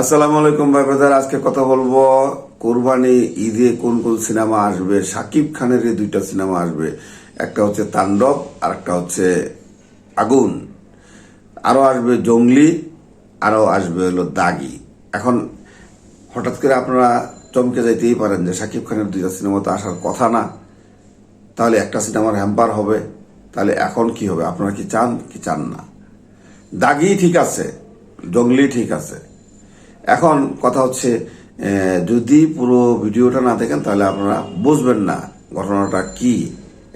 আসসালামু আলাইকুম ভাই ব্রাদার, আজকে কথা বলব কোরবানি ঈদে কোন কোন সিনেমা আসবে? সাকিব খানের দুইটা সিনেমা আসবে। একটা হচ্ছে তাণ্ডব আর একটা হচ্ছে আগুন। আরও আসবে জঙ্গলি, আরও আসবে হলো দাগি। এখন হঠাৎ করে আপনারা চমকে যাইতেই পারেন যে সাকিব খানের দুইটা সিনেমা তো আসার কথা না। তাহলে একটা সিনেমার হ্যাম্পার হবে। তাহলে এখন কি হবে? আপনারা কি চান কি চান না? দাগি ঠিক আছে, জঙ্গলি ঠিক আছে। এখন কথা হচ্ছে যদি পুরো ভিডিওটা না দেখেন, তাহলে আপনারা বুঝবেন না ঘটনাটা কি।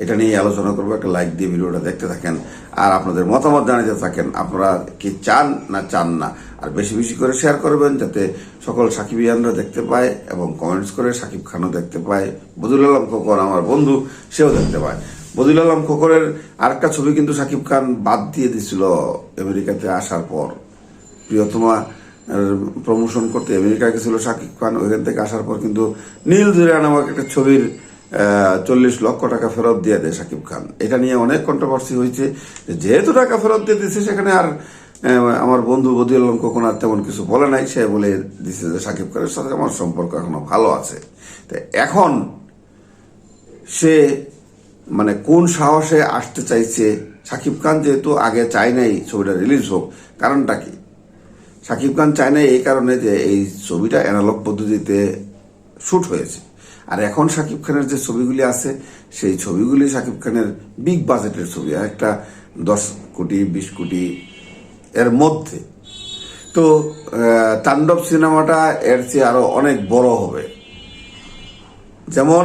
এটা নিয়ে আলোচনা করব, একটা লাইক দিয়ে ভিডিওটা দেখতে থাকেন। আর আপনাদের মতামত জানাতে থাকেন, আপনারা কি চান না চান না। আর বেশি বেশি করে শেয়ার করবেন, যাতে সকল সাকিবিয়ানরা দেখতে পায় এবং কমেন্টস করে সাকিব খানও দেখতে পায়। বদুল আলম খোকন, আমার বন্ধু, সেও দেখতে পায়। বদুল আলম খোকরের আরেকটা ছবি কিন্তু সাকিব খান বাদ দিয়ে দিছিল আমেরিকাতে আসার পর। প্রিয়তমা প্রমোশন করতে। আমেরিকা গেছিল সাকিব খান, ওইখান থেকে আসার পর কিন্তু নীল জুরিয়া নামক একটা ছবির চল্লিশ লক্ষ টাকা ফেরত দিয়ে দেয় সাকিব খান। এটা নিয়ে অনেক কন্ট্রোভার্সি হয়েছে। যেহেতু টাকা ফেরত দিয়ে দিচ্ছে সেখানে আর আমার বন্ধু বদিউল আলম কখন আর তেমন কিছু বলে নাই। সে বলে দিচ্ছে যে সাকিব খানের সাথে আমার সম্পর্ক এখনও ভালো আছে। তো এখন সে মানে কোন সাহসে আসতে চাইছে? সাকিব খান যেহেতু আগে চায় নাই ছবিটা রিলিজ হোক, কারণটা কি? সাকিব খান চায় নাই এই কারণে যে এই ছবিটা অ্যানালগ পদ্ধতিতে শ্যুট হয়েছে। আর এখন সাকিব খানের যে ছবিগুলি আছে, সেই ছবিগুলি সাকিব খানের বিগ বাজেটের ছবি একটা দশ কোটি, বিশ কোটি এর মধ্যে। তো তাণ্ডব সিনেমাটা এর চেয়ে আরও অনেক বড় হবে। যেমন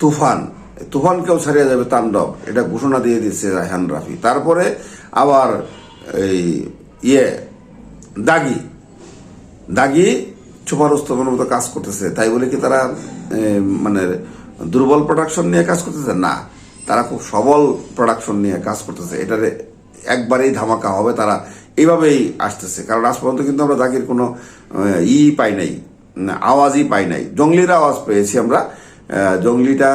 তুফান, তুফানকেও ছাড়িয়ে যাবে তাণ্ডব, এটা ঘোষণা দিয়ে দিচ্ছে রায়হান রাফি। তারপরে আবার এই ইয়ে দাগি। দাগি সুপারস্তমের মতো কাজ করতেছে। তাই বলে কি তারা মানে দুর্বল প্রোডাকশন নিয়ে কাজ করতেছে? না। তারা খুব সবল প্রোডাকশন নিয়ে কাজ করতেছে। এটারে একবারেই ধামাকা হবে তারা এইভাবেই আসতেছে। কারণ আজ পর্যন্ত কিন্তু আমরা দাগির কোনো ই পাই নাই আওয়াজই পাই নাই। জঙ্গলির আওয়াজ পেয়েছি আমরা। জঙ্গলিটা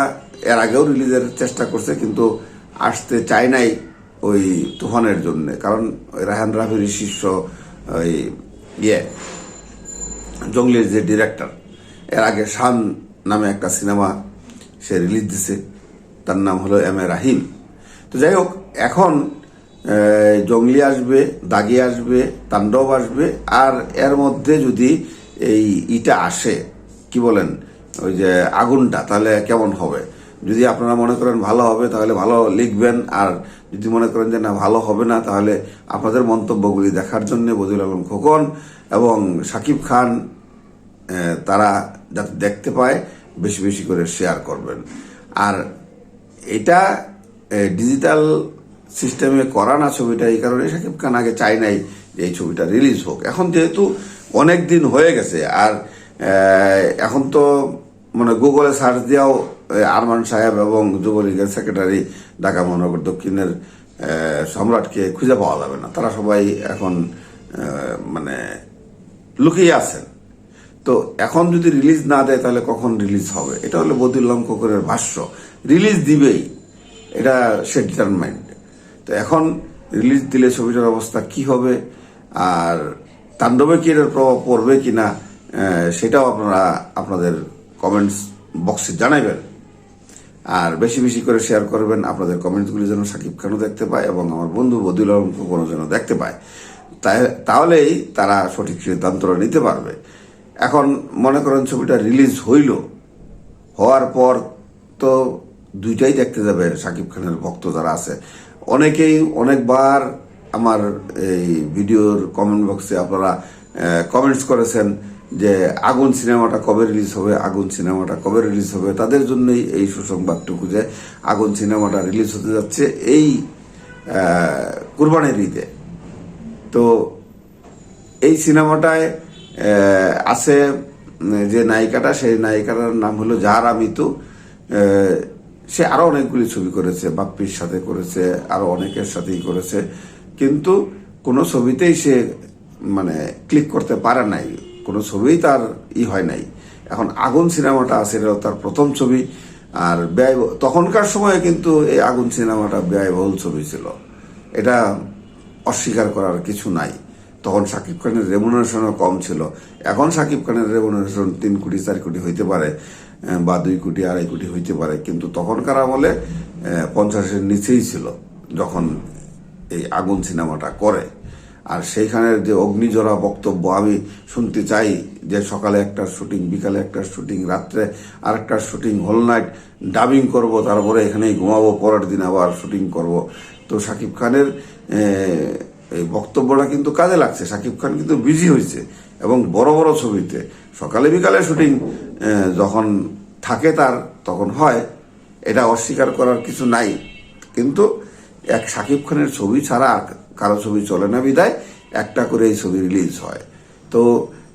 এর আগেও রিলিজের চেষ্টা করছে, কিন্তু আসতে চায় নাই ওই তুফানের জন্য। কারণ রাহান রাফির শিষ্য ওই ইয়ে জঙ্গলের যে ডিরেক্টর এর আগে শান নামে একটা সিনেমা সে রিলিজ দিছে। তার নাম হলো এম এ রাহিম তো যাই হোক, এখন জঙ্গলি আসবে, দাগি আসবে, তাণ্ডব আসবে, আর এর মধ্যে যদি এই ইটা আসে, কি বলেন, ওই যে আগুনটা, তাহলে কেমন হবে? যদি আপনারা মনে করেন ভালো হবে, তাহলে ভালো লিখবেন, আর যদি মনে করেন যে না, ভালো হবে না, তাহলে আপনাদের মন্তব্যগুলি দেখার জন্য বদিউল আলম খোকন এবং সাকিব খান তারা যাতে দেখতে পায়, বেশি বেশি করে শেয়ার করবেন। আর এটা ডিজিটাল সিস্টেমে করা না ছবিটা এই কারণে সাকিব খান আগে চাই নাই যে এই ছবিটা রিলিজ হোক। এখন যেহেতু অনেক দিন হয়ে গেছে, আর এখন তো মানে গুগলে সার্চ দিয়াও আরমান সাহেব এবং যুবলীগের সেক্রেটারি ঢাকা মহানগর দক্ষিণের সম্রাটকে খুঁজে পাওয়া যাবে না। তারা সবাই এখন মানে লুকিয়ে আছেন। তো এখন যদি রিলিজ না দেয় তাহলে কখন রিলিজ হবে? এটা হলো বদিউল্লাম কোকরের ভাষ্য। রিলিজ দিবেই। এটা সে ডিটারমাইন্ড তো এখন রিলিজ দিলে ছবিটার অবস্থা কি হবে? আর তাণ্ডবে কি এটার প্রভাব পড়বে কিনা? আহ, সেটাও আপনারা আপনাদের কমেন্টস বক্সে জানাবেন আর বেশি বেশি করে শেয়ার করবেন, আপনাদের কমেন্টসগুলি যেন সাকিব খানও দেখতে পায় এবং আমার বন্ধু বদিউল আলম কোনো যেন দেখতে পায়। তাই- তাহলেই তারা সঠিক সিদ্ধান্তটা নিতে পারবে। এখন মনে করেন ছবিটা রিলিজ হইল। হওয়ার পর তো দুইটাই দেখতে যাবে সাকিব খানের ভক্ত যারা আছে। অনেকেই অনেকবার আমার এই ভিডিওর কমেন্ট বক্সে আপনারা কমেন্টস করেছেন। যে আগুন সিনেমাটা কবে রিলিজ হবে, আগুন সিনেমাটা কবে রিলিজ হবে, তাদের জন্যই এই সুসংবাদটুকু যে আগুন সিনেমাটা রিলিজ হতে যাচ্ছে এই কুরবানির ঈদে। তো এই সিনেমাটায় আছে যে নায়িকাটা, সেই নায়িকাটার নাম হলো জাহারা মিতু। সে আরও অনেকগুলি ছবি করেছে, বাপ্পির সাথে করেছে, আরও অনেকের সাথেই করেছে। কিন্তু কোনো ছবিতেই সে মানে ক্লিক করতে পারে নাই। কোনো ছবিই তার ই হয় নাই। এখন আগুন সিনেমাটা আছে, এটা তার প্রথম ছবি। আর ব্যয় তখনকার সময়ে কিন্তু এই আগুন সিনেমাটা ব্যয়বহুল ছবি ছিল। এটা অস্বীকার করার কিছু নাই। তখন সাকিব খানের রেমুনারেশনও কম ছিল। এখন সাকিব খানের রেমুনারেশন তিন কোটি, চার কোটি হইতে পারে বা দুই কোটি, আড়াই কোটি হইতে পারে। কিন্তু তখনকার আমলে পঞ্চাশের নিচেই ছিল যখন এই আগুন সিনেমাটা করে। আর সেইখানের যে অগ্নিজরা বক্তব্য, আমি শুনতে চাই যে সকালে একটা শুটিং, বিকালে একটা শুটিং, রাত্রে আরেকটা শুটিং হোল নাইট ডাবিং করব, তারপরে এখানেই ঘুমাবো, পরের দিন আবার শুটিং করব। তো শাকিব খানের এই বক্তব্যটা কিন্তু কাজে লাগছে। শাকিব খান কিন্তু বিজি হয়েছে এবং বড় বড় ছবিতে। সকালে বিকালে শুটিং যখন থাকে তার, তখন হয়। এটা অস্বীকার করার কিছু নাই। কিন্তু এক শাকিব খানের ছবি ছাড়া কারও ছবি চলে না বিদায়, একটা করে এই ছবি রিলিজ হয়। তো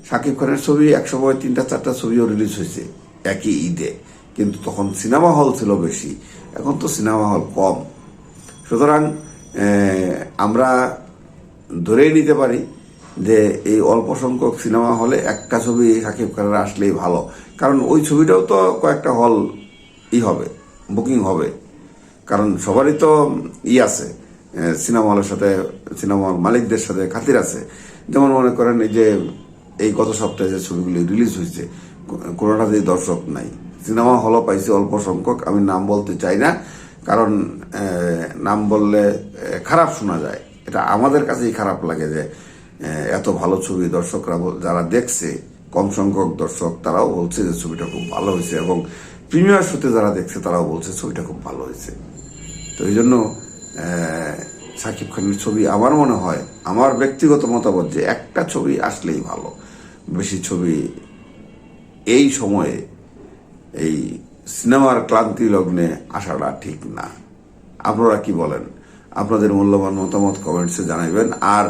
শাকিব খানের ছবি একসময় তিনটা, চারটা ছবিও রিলিজ হয়েছে একই ঈদে। কিন্তু তখন সিনেমা হল ছিল বেশি, এখন তো সিনেমা হল কম। সুতরাং আমরা ধরেই নিতে পারি যে এই অল্প সংখ্যক সিনেমা হলে একটা ছবি সাকিব খানের আসলেই ভালো। কারণ ওই ছবিটাও তো কয়েকটা হল ই হবে বুকিং হবে। কারণ সবারই তো ই আছে। আহ, সিনেমা হলের সাথে সিনেমা মালিকদের সাথে খাতির আছে। যেমন মনে করেন এই যে এই গত সপ্তাহে যে ছবিগুলি রিলিজ হয়েছে কোনোটাতেই দর্শক নাই। সিনেমা হলও পাইছে অল্প সংখ্যক আমি নাম বলতে চাই না কারণ নাম বললে খারাপ শোনা যায়। এটা আমাদের কাছেই খারাপ লাগে যে এত ভালো ছবি দর্শকরা যারা দেখছে কম সংখ্যক দর্শক তারাও বলছে যে ছবিটা খুব ভালো হয়েছে এবং প্রিমিয়ার শোতে যারা দেখছে তারাও বলছে ছবিটা খুব ভালো হয়েছে। তো এই জন্য শাকিব খানের ছবি আমার মনে হয়, আমার ব্যক্তিগত মতামত যে একটা ছবি আসলেই ভালো। বেশি ছবি এই সময়ে এই সিনেমার ক্লান্তি লগ্নে আসাটা ঠিক না। আপনারা কি বলেন? আপনাদের মূল্যবান মতামত কমেন্টসে জানাবেন আর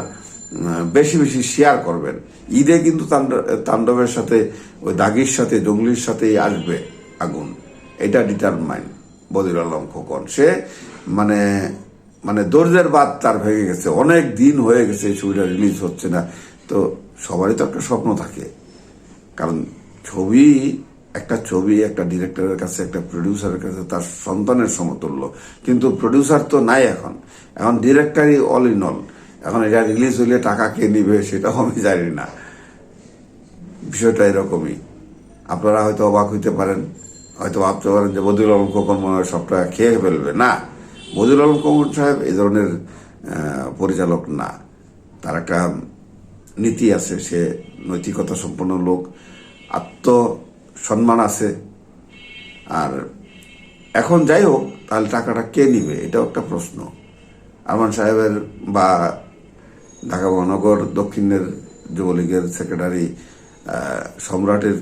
বেশি বেশি শেয়ার করবেন। ঈদে কিন্তু তাণ্ড- তাণ্ডবের সাথে, ওই দাগির সাথে, জঙ্গলির সাথেই আসবে আগুন। এটা ডিটারমাইন বদির আলম খোকন। সে মানে মানে দর্জের বাদ তার ভেঙে গেছে। অনেক দিন হয়ে গেছে এই ছবিটা রিলিজ হচ্ছে না। তো সবারই তো একটা স্বপ্ন থাকে। কারণ ছবি, একটা ছবি একটা ডিরেক্টরের কাছে, একটা প্রডিউসারের কাছে তার সন্তানের সমতুল্য। কিন্তু প্রডিউসার তো নাই এখন। এখন ডিরেক্টরই অল ইন অল এখন এটা রিলিজ হইলে টাকা কে নিবে সেটাও আমি জানি না। বিষয়টা এরকমই। আপনারা হয়তো অবাক হইতে পারেন। হয়তো ভাবতে পারেন যে বদিউল আলম খোকন মনে হয় সবটা খেয়ে ফেলবে। না। বদিউল আলম খোকন সাহেব এই ধরনের পরিচালক না। তার একটা নীতি আছে, সে নৈতিকতা সম্পন্ন লোক, আত্মসম্মান আছে। আর এখন যাই হোক, তাহলে টাকাটা কে নিবে? এটাও একটা প্রশ্ন। আরমান সাহেবের বা ঢাকা মহানগর দক্ষিণের যুবলীগের সেক্রেটারি সম্রাটের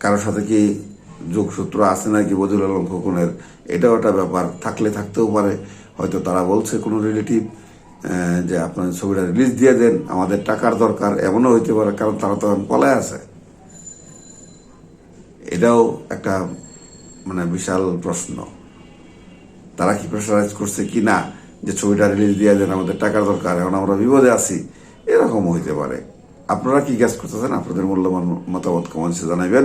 কারোর সাথে কি যোগসূত্র আছে নাকি বজুল আলম খোকনের এটাও একটা ব্যাপার। থাকলে থাকতেও পারে। হয়তো তারা বলছে কোনো রিলেটিভ যে আপনার ছবিটা রিলিজ দিয়ে দেন, আমাদের টাকার দরকার, এমনও হইতে পারে, কারণ তারা তো এখন পলায় আছে। এটাও একটা মানে বিশাল প্রশ্ন। তারা কি প্রেশারাইজ করছে কি না, যে ছবিটা রিলিজ দিয়ে দেন, আমাদের টাকার দরকার, এখন আমরা বিপদে আছি? এরকম হইতে পারে। আপনারা কি গ্যাস করতেছেন? আপনাদের মূল্যবান মতামত কমেন্টসে জানাবেন